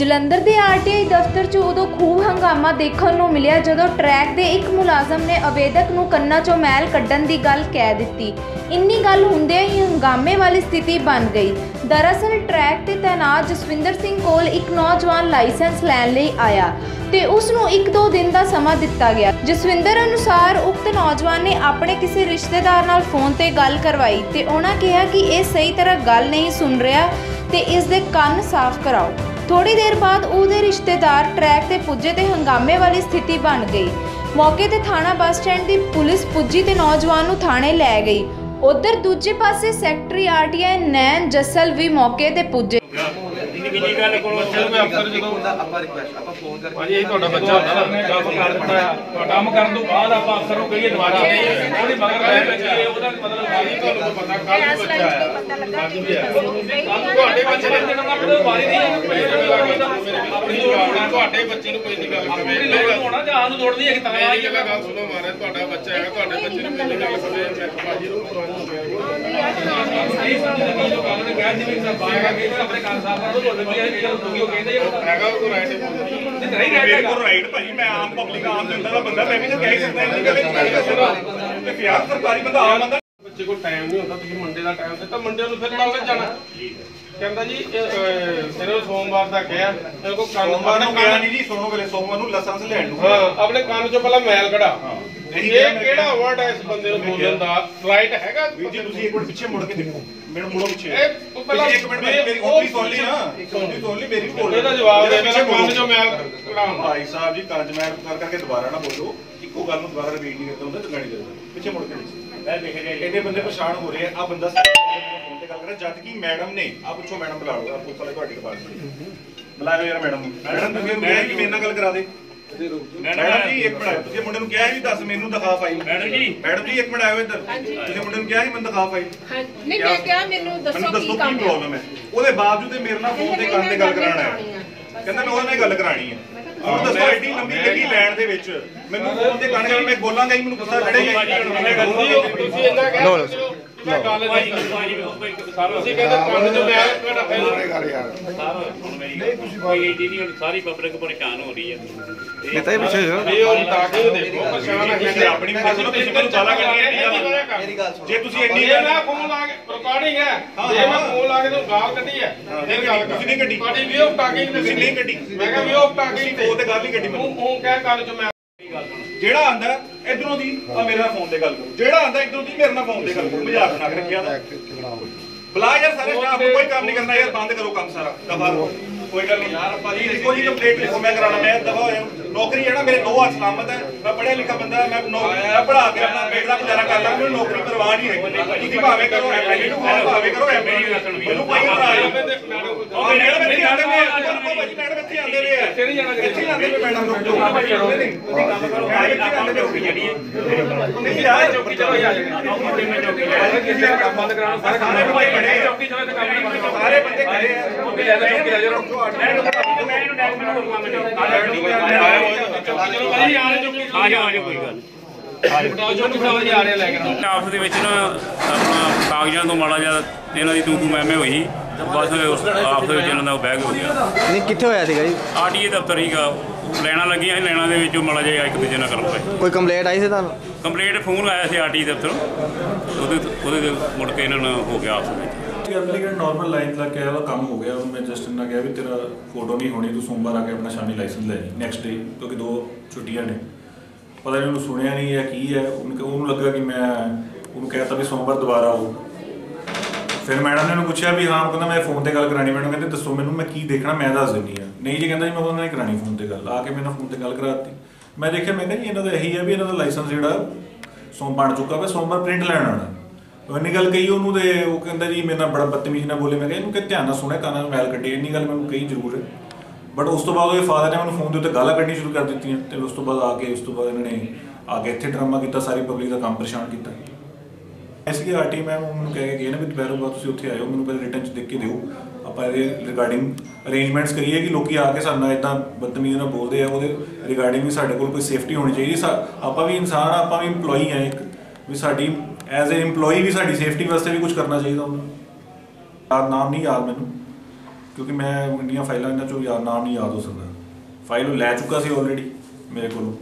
ਜਲੰਧਰ ਦੇ ਆਰਟੀਆਈ ਦਫ਼ਤਰ 'ਚ ਉਦੋਂ ਖੂਬ ਹੰਗਾਮਾ ਦੇਖਣ ਨੂੰ ਮਿਲਿਆ ਜਦੋਂ ਟਰੈਕ ਦੇ ਇੱਕ ਮੁਲਾਜ਼ਮ ਨੇ ਆਵੇਦਕ ਨੂੰ ਕੰਨਾਂ 'ਚੋਂ ਮੈਲ ਕੱਢਣ ਦੀ ਗੱਲ ਕਹਿ ਦਿੱਤੀ। ਇੰਨੀ ਗੱਲ ਹੁੰਦਿਆਂ ਹੀ ਹੰਗਾਮੇ ਵਾਲੀ ਸਥਿਤੀ ਬਣ ਗਈ। ਦਰਅਸਲ ਟਰੈਕ ਤੇ ਤੈਨਾਤ ਜਸਵਿੰਦਰ ਸਿੰਘ ਕੋਲ ਇੱਕ ਨੌਜਵਾਨ ਲਾਇਸੈਂਸ ਲੈਣ ਲਈ ਆਇਆ ਤੇ ਉਸ ਨੂੰ 1-2 ਦਿਨ ਦਾ ਸਮਾਂ ਦਿੱਤਾ ਗਿਆ। ਜਸਵਿੰਦਰ ਅਨੁਸਾਰ ਉਕਤ ਨੌਜਵਾਨ ਨੇ ਆਪਣੇ ਕਿਸੇ ਰਿਸ਼ਤੇਦਾਰ ਨਾਲ ਫੋਨ ਤੇ ਗੱਲ ਕਰਵਾਈ ਤੇ ਉਹਨਾਂ ਕਿਹਾ ਕਿ ਇਹ ਸਹੀ ਤਰ੍ਹਾਂ ਗੱਲ ਨਹੀਂ ਸੁਣ ਰਿਹਾ ਤੇ ਇਸ ਦੇ ਕੰਨ ਸਾਫ਼ ਕਰਾਓ। ਥੋੜੀ ਦੇਰ ਬਾਅਦ ਉਹਦੇ ਰਿਸ਼ਤੇਦਾਰ ਟਰੈਕ ਤੇ ਪੁੱਜੇ ਤੇ ਹੰਗਾਮੇ ਵਾਲੀ ਸਥਿਤੀ ਬਣ ਗਈ। ਮੌਕੇ ਤੇ ਥਾਣਾ ਬੱਸ ਸਟੈਂਡ ਦੀ ਪੁਲਿਸ ਪੁੱਜੀ ਤੇ ਨੌਜਵਾਨ ਨੂੰ ਥਾਣੇ ਲੈ ਗਈ। ਉਧਰ ਦੂਜੇ ਪਾਸੇ ਸੈਕਟਰੀ ਆਰਟੀਆਈ ਨੈਨ ਜਸਲ ਵੀ ਮੌਕੇ ਤੇ ਪੁੱਜੇ। ਕਿੰਨੀ ਗੱਲ ਕੋਲ ਨੂੰ ਅਫਸਰ ਜਦੋਂ ਹੁੰਦਾ ਆਪਾਂ ਰਿਕੁਐਸਟ ਆਪਾਂ ਫੋਨ ਕਰਕੇ ਭਾਜੀ ਇਹ ਤੁਹਾਡਾ ਬੱਚਾ ਹੁੰਦਾ ਨਾ ਕੰਮ ਕਰ ਦਿੱਤਾ। ਕੰਮ ਕਰਨ ਤੋਂ ਬਾਅਦ ਆਪਾਂ ਅਫਸਰ ਨੂੰ ਕਹੀਏ ਦੁਬਾਰਾ। ਉਹਦੇ ਮਗਰ ਰਹਿ ਬੱਚੇ ਉਹਦਾ ਮਤਲਬ ਭਾਜੀ ਤੁਹਾਨੂੰ ਪਤਾ ਕੱਲ ਨੂੰ ਬੱਚਾ ਵੀ ਹੈ। ਕੱਲ ਤੁਹਾਡੇ ਬੱਚੇ ਨੇ ਜਨਮ ਦਾ ਮਤਲਬ ਵਾਰੀ ਨਹੀਂ ਆਪਣੀ ਤੁਹਾਡੇ ਬੱਚੇ ਨੂੰ ਕੋਈ ਨਹੀਂ ਗੱਲ ਕਰੇ ਲੋੜ ਹੋਣਾ ਜਾਂ ਨੂੰ ਲੋੜ ਨਹੀਂ ਹੈ ਕਿ ਤਾਂ ਜਗ੍ਹਾ ਗੱਲ ਸੁਣੋ ਮਾਰੇ ਤੁਹਾਡਾ ਬੱਚਾ ਹੈਗਾ ਦੋ ਹੈਗਾ ਉਹ ਰਾਈਟ ਨਹੀਂ ਮੇਰੇ ਕੋਲ ਰਾਈਟ ਭਾਜੀ ਮੈਂ ਆਮ ਪਬਲਿਕ ਆਮ ਜਨਤਾ ਦਾ ਬੰਦਾ ਮੈਂ ਵੀ ਤਾਂ ਕਹਿ ਹੀ ਸਕਦਾ ਇੰਨੀ ਗੱਲ ਨਹੀਂ ਕਰ ਸਕਦਾ ਤੇ ਫਿਆਰ ਸਰਕਾਰੀ ਬੰਦਾ ਆਮ ਬੰਦਾ ਬੱਚੇ ਕੋਲ ਟਾਈਮ ਨਹੀਂ ਹੁੰਦਾ ਤੁਸੀਂ ਮੰਡੇ ਦਾ ਟਾਈਮ ਦਿੱਤਾ ਮੰਡੇ ਨੂੰ ਫਿਰ ਕਾਲਜ ਜਾਣਾ ਕਹਿੰਦਾ ਜੀ ਇਹ, ਅਹ, ਇਹਨੂੰ ਸੋਮਵਾਰ ਦਾ ਕਿਹਾ ਇਹਨੂੰ ਕੋ ਕੰਨ ਸੋਮਵਾਰ ਨੂੰ ਆਪਣੇ ਗਿਆ ਕੰਨ- ਨਹੀਂ ਜੀ ਸੋਮਵਾਰ ਵੇਲੇ ਸੋਮਵਾਰ ਨੂੰ ਲਾਇਸੈਂਸ ਲੈਣ ਨੂੰ ਹਾਂ ਆਪਣੇ ਕੰਨ ਚੋਂ ਪਹਿਲਾਂ ਮੈਲ ਕਢਾ। ਇਹੀ ਇਹ ਕਿਹਾ ਮੈਂ ਕਿਹੜਾ ਕਿਹਾ। ਵਰਡ ਹੈ ਇਸ ਬੰਦੇ ਨੂੰ ਬੋਲਣ ਦਾ? ਰਾਈਟ ਹੈਗਾ ਵੀਰ ਜੀ ਤੁਸੀਂ ਇੱਕ ਮਿੰਟ ਪਿੱਛੇ ਮੁੜ ਕੇ ਦੇਖੋ। ਮੈਨੂੰ ਮੁੜੋ ਪਿੱਛੇ। ਇਹ ਪਹਿਲਾਂ ਇੱਕ ਮਿੰਟ ਮੇਰੀ ਮੇਰੀ ਉਹ ਸੁਣ ਲਈ ਨਾ। ਗੋਲੀ ਸੁਣ ਲਈ ਮੇਰੀ ਵੀ ਬੋਲ ਇਹਦਾ ਜਵਾਬ ਦੇ ਕੰਨ ਚੋਂ ਮੁੜੋ। ਮੈਲ ਕਢਾਉਣ ਭਾਈ ਸਾਹਿਬ ਜੀ ਕੰਜ ਮੈਂ ਕਰ ਕਰਕੇ ਦੁਬਾਰਾ ਨਾ ਬੋਲੋ। ਇੱਕੋ ਗੱਲ ਨੂੰ ਦੁਬਾਰਾ ਰਿਪੀਟ ਨਹੀਂ ਕਰਦਾ ਹੁੰਦਾ ਚੰਗਾ ਨਹੀਂ ਕਰਦਾ ਪਿੱਛੇ ਮੁੜ ਕੇ ਦੇਖੋ। ਇਹਦੇ ਬੰਦੇ ਪਰੇਸ਼ਾਨ ਹੋ ਰਹੇ ਆ। ਆ ਬੰਦਾ ਫੋਨ ਤੇ ਗੱਲ ਕਰ ਰਿਹਾ ਜਦ ਕਿ ਮੈਡਮ ਨੇ ਆ ਪੁੱਛੋ ਮੈਡਮ ਬੁਲਾ ਲਓ ਆ ਪੁੱਛ ਵਾਲੇ ਤੁਹਾਡੀ ਡਿਪਾਰਟਮੈਂਟ ਬੁਲਾਓ ਯਾਰ ਮੈਡਮ ਨੂੰ। ਮੈਡਮ ਤੁਸੀਂ ਮੇਰੇ ਨਾਲ ਗੱਲ ਕਰਾ ਦੇ। ਮੈਡਮ ਜੀ ਇੱਕ ਮਿੰਟ। ਤੁਸੀਂ ਮੁੰਡੇ ਨੂੰ ਕਿਹਾ ਸੀ ਵੀ ਦੱਸ ਮੈਨੂੰ ਦਿਖਾ ਫਾਈਲ ਮੈਡਮ ਜੀ। ਮੈਡਮ ਜੀ ਇੱਕ ਮਿੰਟ ਆਇਓ ਇੱਧਰ। ਤੁਸੀਂ ਮੁੰਡੇ ਨੂੰ ਕਿਹਾ ਸੀ ਮੈਨੂੰ ਦਿਖਾ ਫਾਈਲ ਨਹੀਂ ਮੈਂ ਕਿਹਾ ਮੈਨੂੰ ਦੱਸੋ ਕੀ ਕੰਮ ਹੈ। ਪ੍ਰੋਬਲਮ ਹੈ। ਉਹਦੇ ਬਾਵਜੂਦ ਇਹ ਮੇਰੇ ਨਾਲ ਫੋਨ ਤੇ ਕਰਨ ਤੇ ਗੱਲ ਕਰਾਉਣਾ ਹੈ। ਕਹਿੰਦਾ ਮੈਂ ਉਹਦੇ ਨਾਲ ਗੱਲ ਕਰਾਣੀ ਹੈ। ਹੁਣ ਦੱਸੋ ਐਡੀ ਲੰਬੀ ਗੱਡੀ ਲੈਣ ਦੇ ਵਿੱਚ? ਮੈਨੂੰ ਫੋਨ ਤੇ ਕਰਨ ਗੱਲ ਮੈਂ ਬੋਲਾਂਗਾ ਹੀ ਮੈਨੂੰ ਗੁੱਸਾ ਚੜੇਗਾ ਤੁਸੀਂ ਇੰਨਾ ਕਹਿ ਮੈਂ ਗੱਲ ਨਹੀਂ ਤੁਸੀਂ ਕਹਿੰਦੇ ਕੰਨ ਚੋਂ ਮੈਲ ਕਢਾ ਸਾਰੀ ਪਬਲਿਕ ਪਰੇਸ਼ਾਨ ਹੋ ਰਹੀ ਹੈ ਨੇਤਾ ਜੀ ਪਿੱਛੇ ਇਹ ਉਹ ਤਾਕੀ ਨੂੰ ਦੇਖੋ ਪਰੇਸ਼ਾਨ ਹੈ ਤੁਸੀਂ ਆਪਣੀ ਮਰਜ਼ੀ ਨਾਲ ਤੁਸੀਂ ਮੈਨੂੰ ਗਾਲਾਂ ਕੱਢੀਆਂ ਮੇਰੀ ਗੱਲ ਸੁਣੋ। ਜੇ ਤੁਸੀਂ ਇੰਨੀ ਜੇ ਮੈਂ ਫੋਨ ਲਾ ਕੇ ਰਿਕਾਰਡਿੰਗ ਹੈ। ਜੇ ਮੈਂ ਫੋਨ ਲਾ ਕੇ ਤੁਹਾਨੂੰ ਗਾਲ ਕੱਢੀ ਹੈ ਨਹੀਂ ਕੱਢੀ, ਤੁਸੀਂ ਨਹੀਂ ਕੱਢੀ। ਤੁਹਾਡੀ ਵੀ ਆਫ ਟਾਕਿੰਗ ਤੁਸੀਂ ਨਹੀਂ ਕੱਢੀ। ਮੈਂ ਕਿਹਾ ਵੀ ਆਫ ਟਾਕਿੰਗ ਤੁਸੀਂ ਉਹ ਤੇ ਗੱਲ ਨਹੀਂ ਕੱਢੀ ਮੈਨੂੰ। ਉਹ ਉਹ ਕਹਿ ਕੰਨ ਚੋਂ ਮੈਂ ਜਿਹੜਾ ਆਂਦਾ ਇਧਰੋਂ ਦੀ ਆ ਮੇਰੇ ਨਾਲ ਫੋਨ ਤੇ ਗੱਲ ਕਰੋ। ਜਿਹੜਾ ਆਂਦਾ ਇਧਰੋਂ ਦੀ ਮੇਰੇ ਨਾਲ ਫੋਨ ਤੇ ਗੱਲ ਕਰੋ। ਮਜ਼ਾਕ ਨਾ ਰੱਖਿਆ ਦਾ ਬੁਲਾ ਯਾਰ ਸਾਰੇ ਸਟਾਫ ਨੂੰ ਕੋਈ ਕੰਮ ਨਹੀਂ ਕਰਨਾ ਯਾਰ ਬੰਦ ਕਰੋ ਕੰਮ ਸਾਰਾ। ਦਫਾ ਕੋਈ ਗੱਲ ਨਹੀਂ ਯਾਰ ਭਾਜੀ ਦੇਖੋ ਜੀ ਕੰਪਲੀਟ ਲਿਖੋ ਮੈਂ ਕਰਾਣਾ ਮੈਂ ਦਫਾ ਹੋਇਆ। ਨੌਕਰੀ ਹੈ ਨਾ ਮੇਰੇ ਦੋ ਹੱਥ ਸਲਾਮਤ ਹੈ। ਮੈਂ ਪੜ੍ਹਿਆ ਲਿਖਿਆ ਬੰਦਾ ਮੈਂ ਨੌਕਰੀ ਮੈਂ ਪੜ੍ਹਾ ਕੇ ਆਪਣਾ ਦਾ ਗੁਜ਼ਾਰਾ ਕਰ ਲਾਂ ਮੈਨੂੰ ਨੌਕਰੀ ਪਰਵਾਹ ਨਹੀਂ ਹੈ ਤੁਸੀਂ ਭਾਵੇਂ ਕਰੋ ਐਮਐਲਏ ਨੂੰ ਭਾਵੇਂ ਕਰੋ ਐਮਐਲਏ ਮੈਨੂੰ ਕੋਈ ਪਰਵਾਹ ਨਹੀਂ। ਉਹ ਮੈਡਮ ਇੱਥੇ ਆਉਂਦੇ ਨੇ ਕੋ ਭਾਜੀ ਮੈਡਮ ਇੱਥੇ ਆਉਂਦੇ ਨੇ ਇੱਥੇ ਨਹੀਂ ਜਾਣਾ ਇੱਥੇ ਆਉਂਦੇ ਨੇ ਮੈਡਮ ਨੂੰ ਜੋ ਨਹੀਂ ਤੁਸੀਂ ਕੰਮ ਕਰੋ। ਇੱਥੇ ਆਉਂਦੇ ਨੇ ਜਿਹੜੀ ਨਹੀਂ ਯਾਰ। ਚੌਕੀ ਚਲੋ ਆ। ਜਾਏ ਕਿਸੇ ਦਾ ਕੰਮ ਬੰਦ ਕਰਾਉਣਾ ਸਾਰੇ ਕੰਮ ਭਾਈ ਬੜੇ ਚੌਕੀ ਚਲੋ ਤੇ ਕੰਮ ਨਹੀਂ ਸਾਰੇ ਬੰਦੇ ਖੜੇ ਆ। ਚੌਕੀ ਲੈ ਜਾ ਚੌਕੀ ਲੈ ਜਾ। ਚਲੋ ਭਾਈ ਆ ਰਹੇ ਚੁੱਕੀ ਆ ਜਾ ਆ ਜਾ ਕੋਈ ਗੱਲ ਚੌਕੀ ਸਾਹਿਬ ਜੀ ਆ ਰਹੇ ਲੈ ਕੇ ਆਪਸ ਦੇ ਵਿੱਚ ਨਾ ਆਪਣਾ ਕਾਗਜ਼ਾਂ ਤੋਂ ਮਾੜਾ ਜਿਹਾ ਇਹਨਾਂ ਦੀ ਤੂੰ ਤੂੰ ਮੈਂ ਮੈਂ ਹੋਈ। ਬਸ ਉਸ ਆਪਸ ਦੇ ਵਿੱਚ ਇਹਨਾਂ ਦਾ ਬੈਗ ਹੋ ਗਿਆ। ਨਹੀਂ ਕਿੱਥੇ ਹੋਇਆ ਸੀਗਾ ਜੀ? ਆਰਟੀਏ ਦਫ਼ਤਰ ਹੀਗਾ ਲੈਣਾ ਲੱਗੀਆਂ ਸੀ ਲੈਣਾ ਦੇ ਵਿੱਚ ਮਾੜਾ ਜਿਹਾ ਇੱਕ ਦੂਜੇ ਨਾਲ ਕਰਨ ਪਏ ਕੋਈ ਕੰਪਲੇਂਟ ਆਈ ਸੀ ਤੁਹਾਨੂੰ? ਕੰਪਲੀਟ ਫੋਨ ਆਇਆ ਸੀ ਆਰਟੀਏ ਦਫ਼ਤਰ ਉਹਦੇ ਉਹਦੇ ਤੇ ਮੁੜ ਕੇ ਇਹਨਾਂ ਨਾਲ ਹੋ ਗਿਆ ਆਪਸ ਵਿੱਚ। ਐਪਲੀਕੈਂਟ ਨਾਰਮਲ ਲਾਈਨ ਤੱਕ ਕਿਹਾ ਉਹਦਾ ਕੰਮ ਹੋ ਗਿਆ। ਮੈਂ ਜਸਟ ਇੰਨਾ ਕਿਹਾ ਵੀ ਤੇਰਾ ਫੋਟੋ ਨਹੀਂ ਹੋਣੀ ਤੂੰ ਸੋਮਵਾਰ ਆ ਕੇ ਆਪਣਾ ਸ਼ਾਮੀ ਲਾਇਸੈਂਸ ਲੈ ਜੀ ਨੈਕਸਟ ਡੇ ਕਿਉਂਕਿ ਦੋ ਛੁੱਟੀਆਂ ਨੇ। ਪਤਾ ਨਹੀਂ ਉਹਨੂੰ ਸੁਣਿਆ ਨਹੀਂ ਜਾਂ ਕੀ ਹੈ, ਉਹਨੂੰ ਲੱਗਾ ਕਿ ਮੈਂ ਉਹਨੂੰ ਕਹਿਤਾ ਵੀ ਸੋਮਵਾਰ ਦੁਬਾਰਾ ਆਓ। ਫਿਰ ਮੈਡਮ ਨੇ ਉਹਨੂੰ ਪੁੱਛਿਆ ਵੀ ਹਾਂ ਕਹਿੰਦਾ ਮੈਂ ਫੋਨ ਤੇ ਗੱਲ ਕਰਾਣੀ ਮੈਡਮ ਕਹਿੰਦੇ, ਦੱਸੋ ਮੈਨੂੰ, ਮੈਂ ਕੀ ਦੇਖਣਾ, ਮੈਂ ਦੱਸ ਦਿੰਦੀ ਆ। ਨਹੀਂ ਜੀ, ਕਹਿੰਦਾ ਜੀ, ਮੈਂ ਉਹਨਾਂ ਨੇ ਕਰਾਣੀ ਫੋਨ ਤੇ ਗੱਲ। ਆ ਕੇ ਮੈਨੂੰ ਫੋਨ ਤੇ ਗੱਲ ਕਰਾਤੀ। ਮੈਂ ਦੇਖਿਆ, ਮੈਂ ਕਿਹਾ ਜੀ, ਇਹਨਾਂ ਦਾ ਇਹੀ ਹੈ ਵੀ ਇਹਨਾਂ ਦਾ ਲਾਇਸੈਂਸ ਜਿਹੜਾ ਸੋਮ ਬਣ ਚੁੱਕਾ ਵਾ, ਸੋਮਵਾਰ ਪ੍ਰਿੰਟ ਲੈਣ ਆਉਣਾ। ਉਹ ਇੰਨੀ ਗੱਲ ਕਹੀ ਉਹਨੂੰ ਤੇ ਉਹ ਕਹਿੰਦਾ ਜੀ, ਮੇਰੇ ਨਾਲ ਬੜਾ ਬਦਤਮੀਜ਼ ਨਾ ਬੋਲੇ। ਮੈਂ ਕਿਹਾ ਇਹਨੂੰ ਕਿ ਧਿਆਨ ਨਾਲ ਸੁਣਿਆ, ਕੰਨਾਂ ਨੂੰ ਮੈਲ ਕੱਢੇ। ਇੰਨੀ ਗੱਲ ਮੈਨੂੰ ਕਹੀ ਜ਼ਰੂਰ। ਹੈ ਬਟ ਉਸ ਤੋਂ ਬਾਅਦ ਉਹਦੇ ਫਾਦਰ ਨੇ ਮੈਨੂੰ ਫੋਨ ਦੇ ਉੱਤੇ ਗਾਲਾਂ ਕੱਢਣੀ ਸ਼ੁਰੂ ਕਰ ਦਿੱਤੀਆਂ ਤੇ ਉਸ ਤੋਂ ਬਾਅਦ ਆ ਕੇ, ਉਸ ਤੋਂ ਬਾਅਦ ਇਹਨਾਂ ਨੇ ਆ ਕੇ ਇੱਥੇ ਡਰਾਮਾ ਕੀਤਾ, ਸਾਰੀ ਪਬਲਿਕ ਦਾ ਕੰਮ ਪਰੇਸ਼ਾਨ ਕੀਤਾ। ਐਸੀ ਆਰਟੀ ਮੈਮ ਉਹਨੂੰ ਕਹਿ ਕੇ ਗਏ ਨਾ ਵੀ ਦੁਪਹਿਰੋਂ ਬਾਅਦ ਤੁਸੀਂ ਉੱਥੇ ਆਇਓ, ਮੈਨੂੰ ਪਹਿਲੇ ਰਿਟਰਨ ਚ ਦੇਖ ਕੇ ਦਿਓ। ਆਪਾਂ ਇਹਦੇ ਰਿਗਾਰਡਿੰਗ ਅਰੇਂਜਮੈਂਟਸ ਕਰੀਏ ਕਿ ਲੋਕੀ ਆ ਕੇ ਸਾਡੇ ਨਾਲ ਇਦਾਂ ਬਦਤਮੀਜ਼ ਨਾਲ ਬੋਲਦੇ ਆ, ਉਹਦੇ ਰਿਗਾਰਡਿੰਗ ਵੀ ਸਾਡੇ ਕੋਲ ਕੋਈ ਸੇਫਟੀ ਹੋਣੀ ਚਾਹੀਦੀ। ਸਾ- ਆਪਾਂ ਵੀ ਇਨਸਾਨ ਆ, ਆਪਾਂ ਵੀ EMPLOYE ਆ ਇੱਕ। ਵੀ ਸਾਡੀ ਐਜ਼ ਅ EMPLOYE ਵੀ ਸਾਡੀ ਸੇਫਟੀ ਵਾਸਤੇ ਵੀ ਕੁਝ ਕਰਨਾ ਚਾਹੀਦਾ ਹੁੰਦਾ। ਯਾਦ, ਨਾਮ ਨਹੀਂ ਯਾਦ ਮੈਨੂੰ। ਕਿਉਂਕਿ ਮੈਂ ਇੰਨੀਆਂ ਫਾਈਲਾਂ ਇਹਨਾਂ ਚੋਂ ਯਾਦ ਨਾਮ ਨਹੀਂ ਯਾਦ ਹੋ ਸਕਦਾ। ਫਾਈਲ ਉਹ ਲੈ ਚੁੱਕਾ ਸੀ ਆਲਰੇਡੀ ਮੇਰੇ ਕੋਲੋਂ।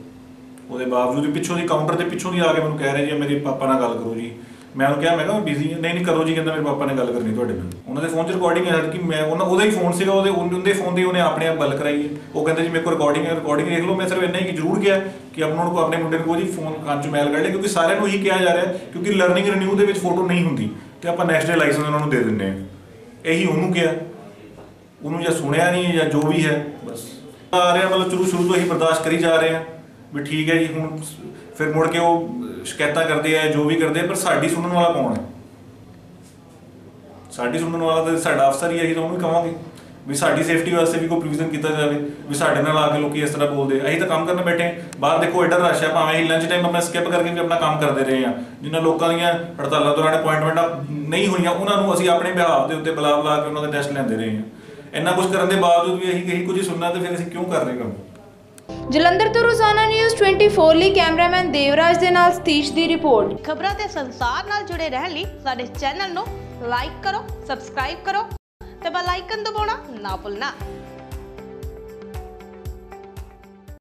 ਉਹਦੇ ਬਾਵਜੂਦ ਵੀ ਪਿੱਛੋਂ ਦੀ ਕਾਊਂਟਰ ਦੇ ਪਿੱਛੋਂ ਦੀ ਆ ਕੇ ਮੈਨੂੰ ਕਹਿ ਰਹੇ ਜੀ ਮੇਰੇ ਪਾਪਾ ਨਾਲ ਗੱਲ ਕਰੋ ਜੀ। ਮੈਂ ਉਹਨੂੰ ਕਿਹਾ, ਮੈਂ ਕਿਹਾ ਬਿਜ਼ੀ ਹਾਂ। ਨਹੀਂ ਨਹੀਂ, ਕਰੋ ਜੀ, ਕਹਿੰਦਾ, ਮੇਰੇ ਪਾਪਾ ਨੇ ਗੱਲ ਕਰਨੀ ਤੁਹਾਡੇ ਨਾਲ। ਉਹਨਾਂ ਦੇ ਫੋਨ 'ਚ ਰਿਕਾਰਡਿੰਗ ਹੈ ਕਿ ਮੈਂ ਉਹਨਾਂ, ਉਹਦਾ ਹੀ ਫੋਨ ਸੀਗਾ, ਉਹਦੇ ਉਹਦੇ ਫੋਨ ਦੀ ਉਹਨੇ ਆਪਣੇ ਆਪ ਗੱਲ ਕਰਾਈ। ਹੈ ਉਹ ਕਹਿੰਦਾ ਜੀ, ਮੇਰੇ ਕੋਲ ਰਿਕਾਰਡਿੰਗ ਹੈ ਰਿਕਾਰਡਿੰਗ ਦੇਖ ਲਓ। ਮੈਂ ਸਿਰਫ ਇੰਨਾ ਹੀ ਕਿ ਜ਼ਰੂਰ ਕਿਹਾ ਕਿ ਆਪਾਂ ਉਹਨਾਂ ਨੂੰ ਆਪਣੇ ਮੁੰਡੇ ਨੂੰ ਕਹੋ ਜੀ ਫੋਨ ਕੰਨ 'ਚ ਮੈਲ ਕੱਢ ਲੈ, ਕਿਉਂਕਿ ਸਾਰਿਆਂ ਨੂੰ ਇਹੀ ਕਿਹਾ ਜਾ ਰਿਹਾ ਕਿਉਂਕਿ ਲਰਨਿੰਗ ਰਿਨਿਊ ਦੇ ਵਿੱਚ ਫੋਟੋ ਨਹੀਂ ਹੁੰਦੀ ਤੇ ਆਪਾਂ ਨੈਕਸਟ ਡੇ ਲਾਇਸੈਂਸ ਉਹਨਾਂ ਨੂੰ ਦੇ ਦਿੰਦੇ ਹਾਂ। ਇਹੀ ਉਹਨੂੰ ਕਿਹਾ। ਉਹਨੂੰ ਜਾਂ ਸੁਣਿਆ ਨਹੀਂ ਜਾਂ ਜੋ ਵੀ ਹੈ, ਬਸ। ਆ ਰਿਹਾ ਮਤਲਬ ਸ਼ੁਰੂ ਸ਼ੁਰੂ ਤੋਂ ਹੀ ਬਰਦਾਸ਼ਤ ਕਰੀ ਜਾ ਰਹੇ ਆ ਵੀ ਠੀਕ ਹੈ ਜੀ, ਹੁਣ ਫਿਰ ਮੁੜ ਕੇ ਉਹ ਸ਼ਿਕਾਇਤਾਂ ਕਰਦੇ ਆ ਜੋ ਵੀ ਕਰਦੇ ਪਰ ਸਾਡੀ ਸੁਣਨ ਵਾਲਾ ਕੌਣ ਹੈ? ਸਾਡੀ ਸੁਣਨ ਵਾਲਾ ਤਾਂ ਸਾਡਾ ਅਫਸਰ ਹੀ ਹੈ ਜੀ, ਤਾਂ ਉਹਨੂੰ ਹੀ ਵੀ ਸਾਡੀ ਸੇਫਟੀ ਵਾਸਤੇ ਵੀ ਕੋਈ ਪ੍ਰੋਵੀਜ਼ਨ ਕੀਤਾ ਜਾਵੇ, ਵੀ ਸਾਡੇ ਨਾਲ ਆ ਕੇ ਲੋਕੀ ਇਸ ਤਰ੍ਹਾਂ ਬੋਲਦੇ ਅਸੀਂ ਤਾਂ ਕੰਮ ਕਰਨ ਬੈਠੇ ਬਾਹਰ ਦੇਖੋ, ਐਡਾ ਰਸ਼ ਹੈ ਭਾਵੇਂ ਅਸੀਂ ਲੰਚ ਟਾਈਮ ਆਪਣਾ ਸਕਿਪ ਕਰਕੇ ਵੀ ਆਪਣਾ ਕੰਮ ਕਰਦੇ ਰਹੇ ਆ। ਜਿਨ੍ਹਾਂ ਲੋਕਾਂ ਦੀਆਂ ਹੜਤਾਲਾਂ ਦੌਰਾਨ ਅਪਾਇੰਟਮੈਂਟਾਂ ਨਹੀਂ ਹੋਈਆਂ, ਉਹਨਾਂ ਨੂੰ ਅਸੀਂ ਆਪਣੇ ਬਿਹਾਫ ਦੇ ਉੱਤੇ ਬੁਲਾ ਬੁਲਾ ਕੇ ਉਹਨਾਂ ਦੇ ਟੈਸਟ ਲੈਂਦੇ ਰਹੇ ਆ। ਇੰਨਾ ਕੁਝ ਕਰਨ ਦੇ ਬਾਵਜੂਦ ਵੀ ਅਸੀਂ ਕਹੀ ਕੁਝ ਸੁਣਨਾ ਤੇ ਫਿਰ ਅਸੀਂ ਕਿਉਂ ਕਰ ਰਹੇ ਕੰਮ? ਜਲੰਧਰ ਤੋਂ ਰੋਜ਼ਾਨਾ ਨਿਊਜ਼ 24 ਲਈ ਕੈਮਰਾਮੈਨ ਦੇਵਰਾਜ ਦੇ ਨਾਲ ਸਤੀਸ਼ ਦੀ ਰਿਪੋਰਟ ਖਬਰਾਂ ਤੇ ਸੰਸਾਰ ਨਾਲ ਜੁੜੇ ਰਹਿਣ ਲਈ ਸਾਡੇ ਚੈਨਲ ਨੂੰ ਲਾਈਕ ਕਰੋ ਸਬਸਕ੍ਰਾਈਬ ਕਰੋ ਤੇ ਬੈਲ ਆਈਕਨ ਦਬਾਉਣਾ ਨਾ ਭੁੱਲਣਾ।